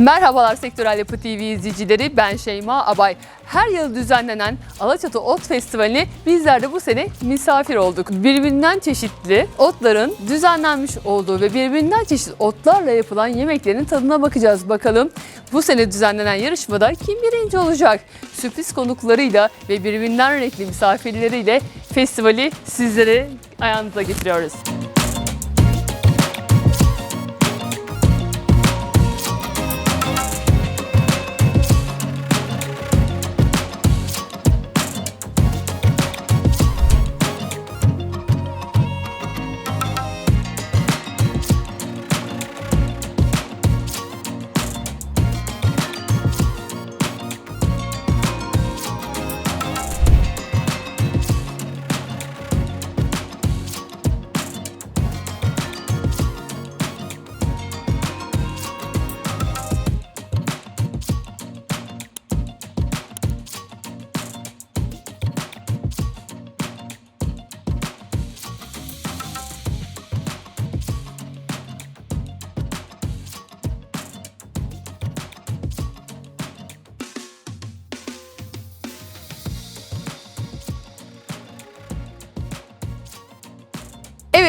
Merhabalar Sektörel Yapı TV izleyicileri. Ben Şeyma Abay. Her yıl düzenlenen Alaçatı Ot Festivali'ne bizler de bu sene misafir olduk. Birbirinden çeşitli otların düzenlenmiş olduğu ve birbirinden çeşitli otlarla yapılan yemeklerin tadına bakacağız. Bakalım bu sene düzenlenen yarışmada kim birinci olacak? Sürpriz konuklarıyla ve birbirinden renkli misafirleriyle festivali sizlere ayağınıza getiriyoruz.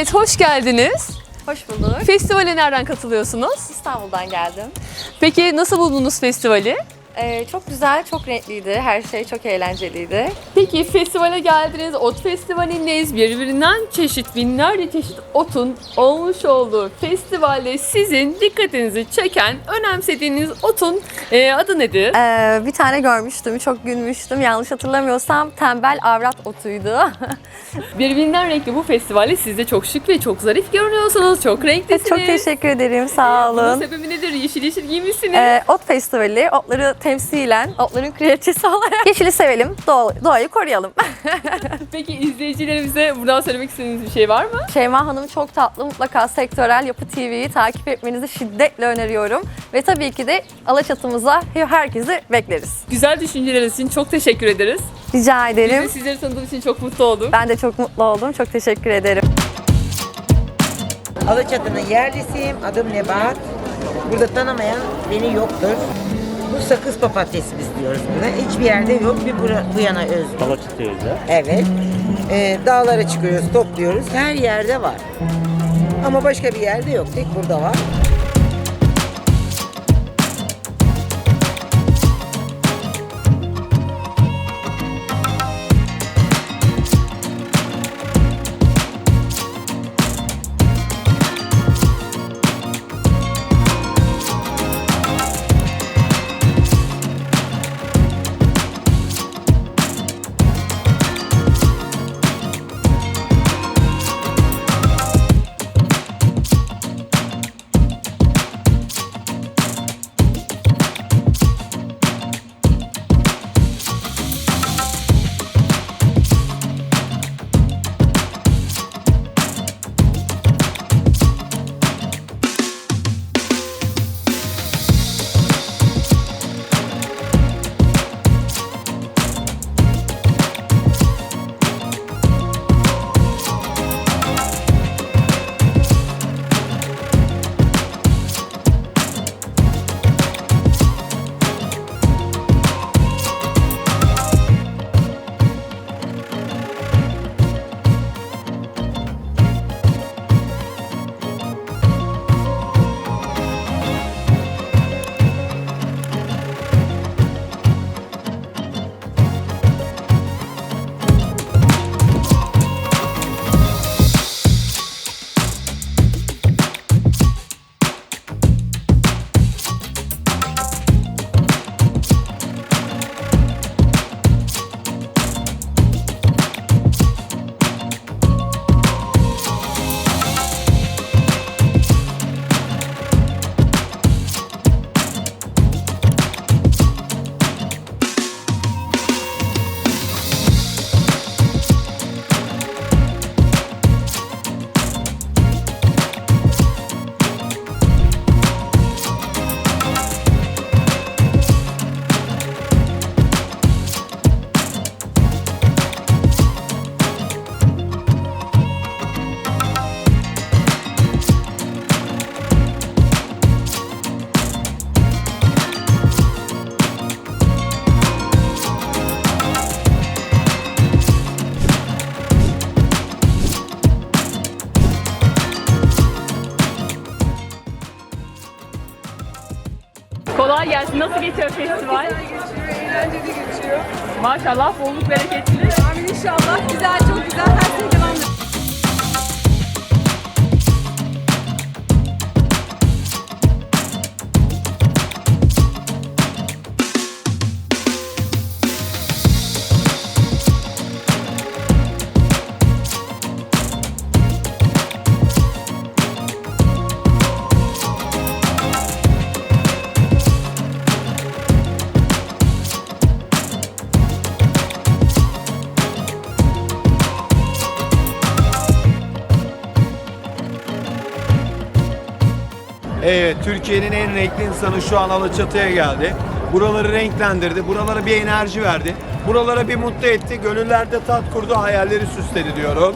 Evet, hoş geldiniz. Hoş bulduk. Festivale nereden katılıyorsunuz? İstanbul'dan geldim. Peki nasıl buldunuz festivali? Ee, çok güzel, çok renkliydi. Her şey çok eğlenceliydi. Peki festivale geldiniz, ot festivalindeyiz. Birbirinden çeşit, binlerce çeşit otun olmuş olduğu festivalde sizin dikkatinizi çeken, önemsediğiniz otun e, adı nedir? Ee, bir tane görmüştüm, çok gülmüştüm. Yanlış hatırlamıyorsam tembel avrat otuydu. Birbirinden renkli bu festivalde siz de çok şık ve çok zarif görünüyorsunuz. Çok renklisiniz. çok teşekkür ederim, sağ Bunun olun. sebebi nedir? Yeşil yeşil giymişsiniz. Ee, ot Festivali, otları temsilen, otların kraliçesi olarak yeşili sevelim, doğa- doğayı koruyalım. Peki izleyicilerimize buradan söylemek istediğiniz bir şey var mı? Şeyma Hanım çok tatlı, mutlaka Sektörel Yapı TV'yi takip etmenizi şiddetle öneriyorum. Ve tabii ki de Alaçatımıza herkesi bekleriz. Güzel düşünceleriniz için çok teşekkür ederiz. Rica Biz de ederim. sizleri tanıdığım için çok mutlu oldum. Ben de çok mutlu oldum, çok teşekkür ederim. Alaçatı'nın yerlisiyim. Adım Nebahat. Burada tanımayan beni yoktur. Bu sakız papatyası biz diyoruz buna. Hiçbir yerde yok. Bir bura, bu yana özgü. Alaçatı özel. Evet. Ee, dağlara çıkıyoruz, topluyoruz. Her yerde var. Ama başka bir yerde yok. Tek burada var. Kolay gelsin. Nasıl geçiyor festival? Eğlenceli geçiyor. Maşallah bolluk bereketli. Amin inşallah. Güzel, çok güzel. Her şey Evet, Türkiye'nin en renkli insanı şu an Alaçatı'ya geldi. Buraları renklendirdi, buralara bir enerji verdi. Buralara bir mutlu etti, gönüllerde tat kurdu, hayalleri süsledi diyorum.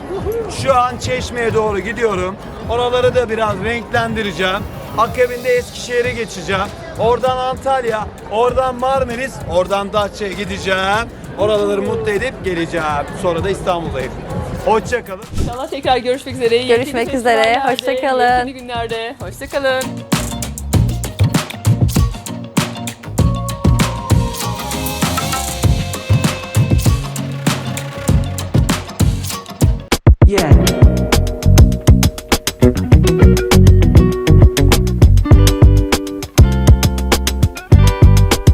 Şu an Çeşme'ye doğru gidiyorum. Oraları da biraz renklendireceğim. Akabinde Eskişehir'e geçeceğim. Oradan Antalya, oradan Marmaris, oradan Datça'ya gideceğim. Oraları mutlu edip geleceğim. Sonra da İstanbul'dayım. Hoşçakalın. İnşallah tekrar görüşmek üzere. Görüşmek üzere, festivallerde, hoşça kalın. Yepyeni günlerde. Hoşçakalın.